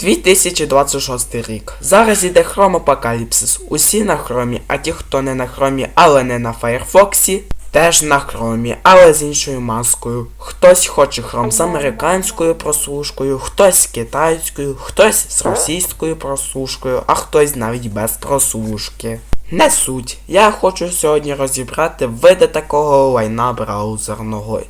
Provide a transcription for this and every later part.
2026 рік. Зараз іде Chrome Апокаліпсис. Усі на хромі, а ті, хто не на хромі, але не на Фаєрфоксі, теж на хромі, але з іншою маскою. Хтось хоче хром з американською прослушкою, хтось з китайською, хтось з російською прослушкою, а хтось навіть без прослушки. Не суть. Я хочу сьогодні розібрати види такого лайна браузерного.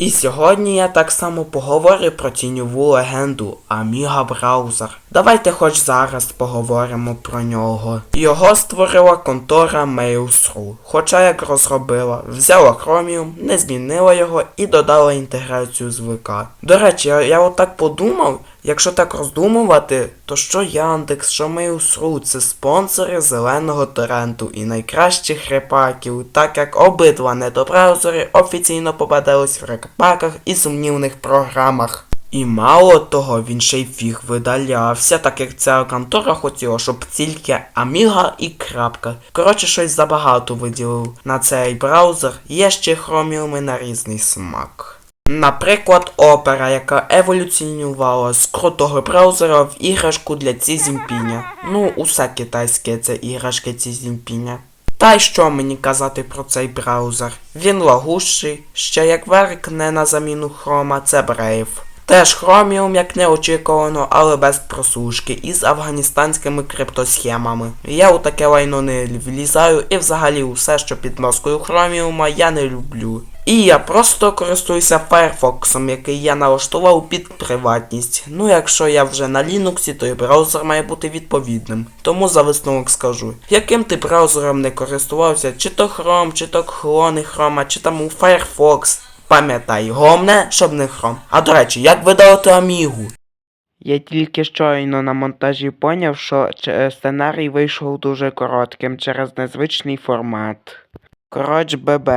І сьогодні я так само поговорю про тіньову легенду Аміга Браузер. Давайте хоч зараз поговоримо про нього. Його створила контора Mails.ru, хоча як розробила, взяла Chromium, не змінила його і додала інтеграцію з ВК. До речі, я, отак подумав, якщо так роздумувати, то що Яндекс, що Mail.ru – це спонсори зеленого торренту і найкращих репаків, так як обидва недобраузери офіційно попадались в рекпаках і сумнівних програмах. І мало того, він ще й фіг видалявся, так як ця контора хотіла, щоб тільки Amiga і крапка. Коротше, щось забагато виділив на цей браузер, є ще хроміуми на різний смак. Наприклад, опера, яка еволюціонувала з крутого браузера в іграшку для цізімпіня. Ну, усе китайське це іграшки цізімпіня. Та й що мені казати про цей браузер? Він лагущий, ще як верк не на заміну хрома, це Brave. Теж Chromium, як неочікувано, але без прослушки і з афганістанськими криптосхемами. Я у таке лайно не влізаю і взагалі усе, що під маскою Chromium, я не люблю. І я просто користуюся Firefox, який я налаштував під приватність. Ну якщо я вже на Linux, то і браузер має бути відповідним. Тому за висновок скажу, яким ти браузером не користувався, чи то Chrome, чи то клони Chrome, чи там у Firefox. Пам'ятай, головне, щоб не Chrome. А до речі, як видалити Амігу? Я тільки щойно на монтажі поняв, що сценарій вийшов дуже коротким через незвичний формат. Коротше, ББ.